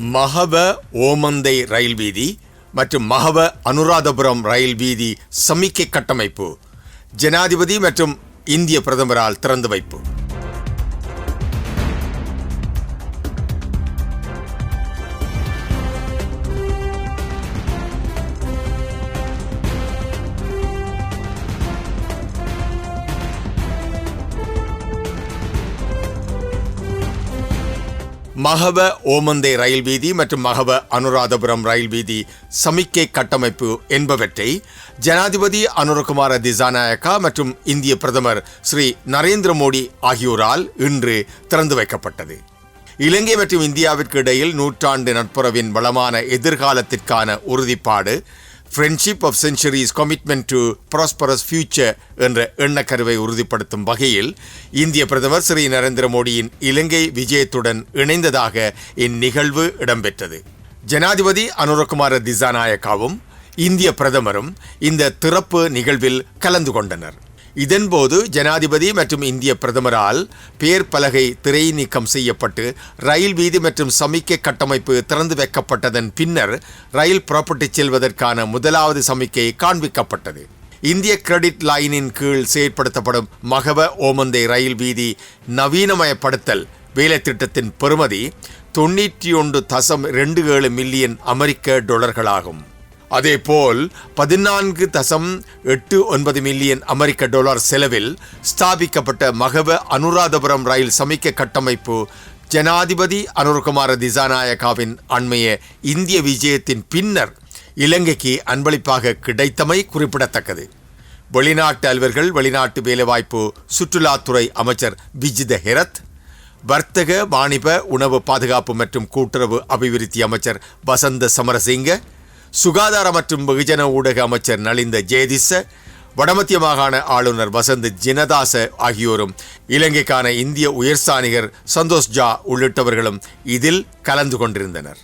மகவ ஓமந்தை ரயில் வீதி மற்றும் மகவ அனுராதபுரம் ரயில் வீதி சமிக்கை கட்டமைப்பு ஜனாதிபதி மற்றும் இந்திய பிரதமரால் திறந்து வைப்பு. மகவ ஓமந்தை ரயில் வீதி மற்றும் மகவ அனுராதபுரம் ரயில் வீதி சமிக்கை கட்டமைப்பு என்பவற்றை ஜனாதிபதி அனுரகுமார திசாநாயக்கா மற்றும் இந்திய பிரதமர் ஸ்ரீ நரேந்திர மோடி ஆகியோரால் இன்று திறந்து வைக்கப்பட்டது. இலங்கை மற்றும் இந்தியாவிற்கு இடையில் நூற்றாண்டு நட்புறவின் வளமான எதிர்காலத்திற்கான உறுதிப்பாடு friendship of centuries commitment to prosperous future என்ற எண்ணக்கருவை உறுதிப்படுத்தும் வகையில் இந்திய பிரதமர் ஸ்ரீ நரேந்திர மோடியின் இலங்கை விஜயத்துடன் இணைந்ததாக இந்நிகழ்வு இடம்பெற்றது. ஜனாதிபதி அனுரகுமார திசாநாயக்காவும் இந்திய பிரதமரும் இந்த திறப்பு நிகழ்வில் கலந்து கொண்டனர். இதன்போது ஜனாதிபதி மற்றும் இந்திய பிரதமரால் பேர் பலகை திரை நீக்கம் செய்யப்பட்டு ரயில் வீதி மற்றும் சமிக்கை கட்டமைப்பு திறந்து வைக்கப்பட்டதன் பின்னர் ரயில் புறப்பட்டுச் செல்வதற்கான முதலாவது சமிக்கை காண்பிக்கப்பட்டது. இந்திய கிரெடிட் லைனின் கீழ் செயற்படுத்தப்படும் மகவ ஓமந்தை ரயில் வீதி நவீனமயப்படுத்தல் வேலைத்திட்டத்தின் பெறுமதி தொண்ணூற்றி ஒன்று தசம் ரெண்டு ஏழு மில்லியன் அமெரிக்க டாலர்களாகும். அதேபோல் பதினான்கு தசம் எட்டு ஒன்பது மில்லியன் அமெரிக்க டாலர் செலவில் ஸ்தாபிக்கப்பட்ட மகவ அனுராதபுரம் ரயில் சமிக்க கட்டமைப்பு ஜனாதிபதி அனுர்குமார திசாநாயகாவின் அண்மைய இந்திய விஜயத்தின் பின்னர் இலங்கைக்கு அன்பளிப்பாக கிடைத்தமை குறிப்பிடத்தக்கது. வெளிநாட்டு அலுவலர்கள் வெளிநாட்டு வேலைவாய்ப்பு சுற்றுலாத்துறை அமைச்சர் விஜித ஹெரத் வர்த்தக வாணிப உணவு பாதுகாப்பு மற்றும் கூட்டுறவு அபிவிருத்தி அமைச்சர் வசந்த சமரசிங்க சுகாதார மற்றும் வெகுஜன ஊடக அமைச்சர் நலிந்த ஜெயதிச வடமத்திய மாகாண ஆளுநர் வசந்த் ஜினதாச ஆகியோரும் இலங்கைக்கான இந்திய உயர்சானிகர் சந்தோஷ் ஜா உள்ளிட்டவர்களும் இதில் கலந்து கொண்டிருந்தனர்.